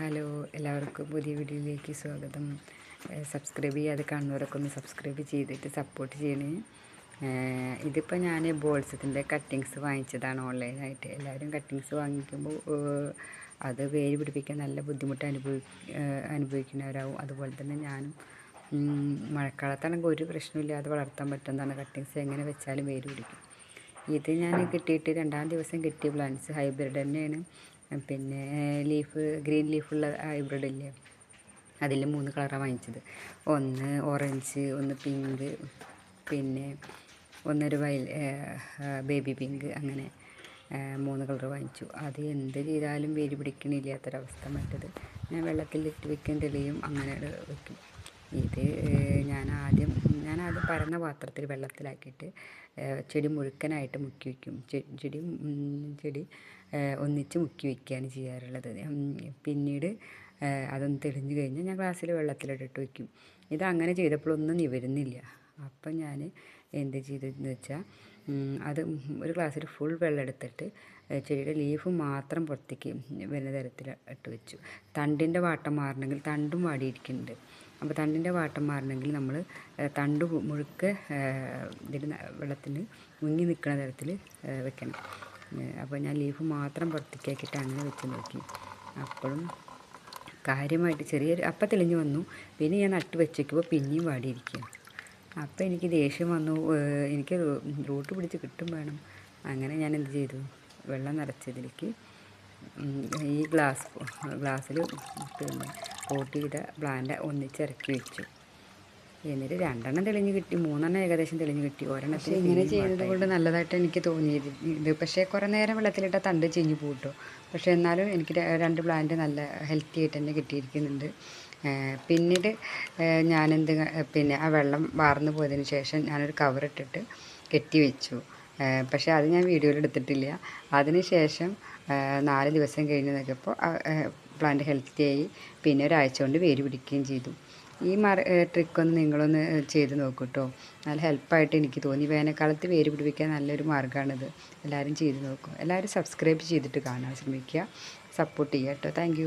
Hello എല്ലാവർക്കും പുതിയ വീഡിയോയിലേക്ക് സ്വാഗതം. സബ്സ്ക്രൈബ് ചെയ്യാതെ കാണുന്നവരൊക്കെ ഒന്ന് സബ്സ്ക്രൈബ് ചെയ്തിട്ട് സപ്പോർട്ട് ചെയ്യണേ. ഇതിപ്പോൾ ഞാൻ ബോൾസത്തിന്റെ കട്ടിങ്സ് വാങ്ങിച്ചതാണ് ഓൺലൈനായിട്ട് എല്ലാവരും കട്ടിങ്സ് വാങ്ങിക്കുമ്പോൾ അത് വേര് പിടിപ്പിക്കാൻ നല്ല ബുദ്ധിമുട്ട് അനുഭവി അനുഭവിക്കുന്നവരാകും അതുപോലെ തന്നെ ഞാനും മഴക്കാലത്താണെങ്കിൽ ഒരു പ്രശ്നമില്ലാതെ വളർത്താൻ പറ്റുന്നതാണ് കട്ടിങ്സ് എങ്ങനെ വെച്ചാലും വേര് പിടിക്കും. ഇത് ഞാൻ കിട്ടിയിട്ട് രണ്ടാം ദിവസം കിട്ടിയ പ്ലാന്റ്സ് ഹൈബ്രിഡ് തന്നെയാണ്. പിന്നെ ലീഫ് ഗ്രീൻ ലീഫുള്ള ഹൈബ്രിഡ് ഇല്ലേ? അതിൽ മൂന്ന് കളറാണ് വാങ്ങിച്ചത്. ഒന്ന് ഓറഞ്ച് ഒന്ന് പിങ്ക് പിന്നെ ഒന്നൊരു വയൽ ബേബി പിങ്ക് അങ്ങനെ മൂന്ന് കളർ വാങ്ങിച്ചു. അത് എന്ത് ചെയ്താലും വേര് പിടിക്കണില്ലാത്തൊരവസ്ഥ മറ്റത്. ഞാൻ വെള്ളത്തിലിട്ട് വെക്കും തെളിയും അങ്ങനെ വെക്കും. ഇത് ഞാൻ ആദ്യം ഞാൻ ആദ്യം പരന്ന പാത്രത്തിൽ വെള്ളത്തിലാക്കിയിട്ട് ചെടി മുഴുക്കനായിട്ട് മുക്കി വയ്ക്കും ചെടി ചെടി ഒന്നിച്ച് മുക്കി വയ്ക്കുകയാണ് ചെയ്യാറുള്ളത്. പിന്നീട് അതൊന്ന് തെളിഞ്ഞു കഴിഞ്ഞാൽ ഞാൻ ഗ്ലാസ്സിൽ വെള്ളത്തിലിട്ടിട്ട് വയ്ക്കും ഇത് അങ്ങനെ ചെയ്തപ്പോഴൊന്നും നിവരുന്നില്ല. അപ്പം ഞാൻ എന്ത് ചെയ്തതെന്ന് വെച്ചാൽ അത് ഒരു ഗ്ലാസ്സിൽ ഫുൾ വെള്ളം എടുത്തിട്ട് ചെടിയുടെ ലീഫ് മാത്രം പുറത്തേക്ക് വരുന്ന തരത്തിൽ ഇട്ട് വെച്ചു. തണ്ടിന്റെ വാട്ടം മാറണമെങ്കിൽ തണ്ടും വാടിയിരിക്കുന്നുണ്ട്. അപ്പോൾ തണ്ടിന്റെ വാട്ടം മാറണമെങ്കിൽ നമ്മൾ തണ്ട് മുഴുക്ക് ഇതിൽ വെള്ളത്തിൽ മുങ്ങി നിൽക്കുന്ന തരത്തിൽ വെക്കണം. അപ്പോൾ ഞാൻ ലീഫ് മാത്രം പുറത്തേക്കാക്കിയിട്ട് അങ്ങനെ വെച്ച് നോക്കി. അപ്പോഴും കാര്യമായിട്ട് ചെറിയൊരു അപ്പം തെളിഞ്ഞ് വന്നു. പിന്നെ ഞാൻ നട്ട് വെച്ചേക്കുമ്പോൾ പിന്നെയും വാടിയിരിക്കുക അപ്പോൾ എനിക്ക് ദേഷ്യം വന്നു. എനിക്ക് റൂട്ട് പിടിച്ച് കിട്ടും വേണം. അങ്ങനെ ഞാൻ എന്ത് ചെയ്തു? വെള്ളം നിറച്ചതിലേക്ക് ഈ ഗ്ലാസ് ഗ്ലാസ്സിൽ പിന്നെ പോട്ട് ചെയ്ത പ്ലാന്റ് ഒന്നിച്ചിറക്കി വെച്ചു. എന്നിട്ട് രണ്ടെണ്ണം തെളിഞ്ഞു കിട്ടി മൂന്നെണ്ണം ഏകദേശം തെളിഞ്ഞു കിട്ടി. ഒരെണ്ണത്തിൽ ഇങ്ങനെ ചെയ്തത് കൊണ്ട് നല്ലതായിട്ട് എനിക്ക് തോന്നിയത് ഇത്. പക്ഷേ കുറേ നേരം വെള്ളത്തിലിട്ട തണ്ട് ചീഞ്ഞ് പൂട്ടോ. പക്ഷേ എന്നാലും എനിക്ക് രണ്ട് പ്ലാന്റ് നല്ല ഹെൽത്തി ആയിട്ട് തന്നെ കിട്ടിയിരിക്കുന്നുണ്ട്. പിന്നീട് ഞാനെന്ത് പിന്നെ ആ വെള്ളം വാർന്നു പോയതിന് ശേഷം ഞാനൊരു കവറിട്ടിട്ട് കെട്ടി വെച്ചു. പക്ഷേ അത് ഞാൻ വീഡിയോയിൽ എടുത്തിട്ടില്ല. അതിന് ശേഷം നാല് ദിവസം കഴിഞ്ഞ് നോക്കിയപ്പോൾ പ്ലാന്റ് ഹെൽത്തി ആയി പിന്നെ ഒരാഴ്ച കൊണ്ട് വേര് പിടിക്കുകയും ചെയ്തു. ഈ മറ ട്രിക്കൊന്ന് നിങ്ങളൊന്ന് ചെയ്ത് നോക്കൂ കേട്ടോ നല്ല ഹെൽപ്പായിട്ട് എനിക്ക് തോന്നി. വേനൽക്കാലത്ത് വേര് പിടിപ്പിക്കാൻ നല്ലൊരു മാർഗമാണിത്. എല്ലാവരും ചെയ്ത് നോക്കും. എല്ലാവരും സബ്സ്ക്രൈബ് ചെയ്തിട്ട് കാണാൻ ശ്രമിക്കുക. സപ്പോർട്ട് ചെയ്യുക കേട്ടോ താങ്ക്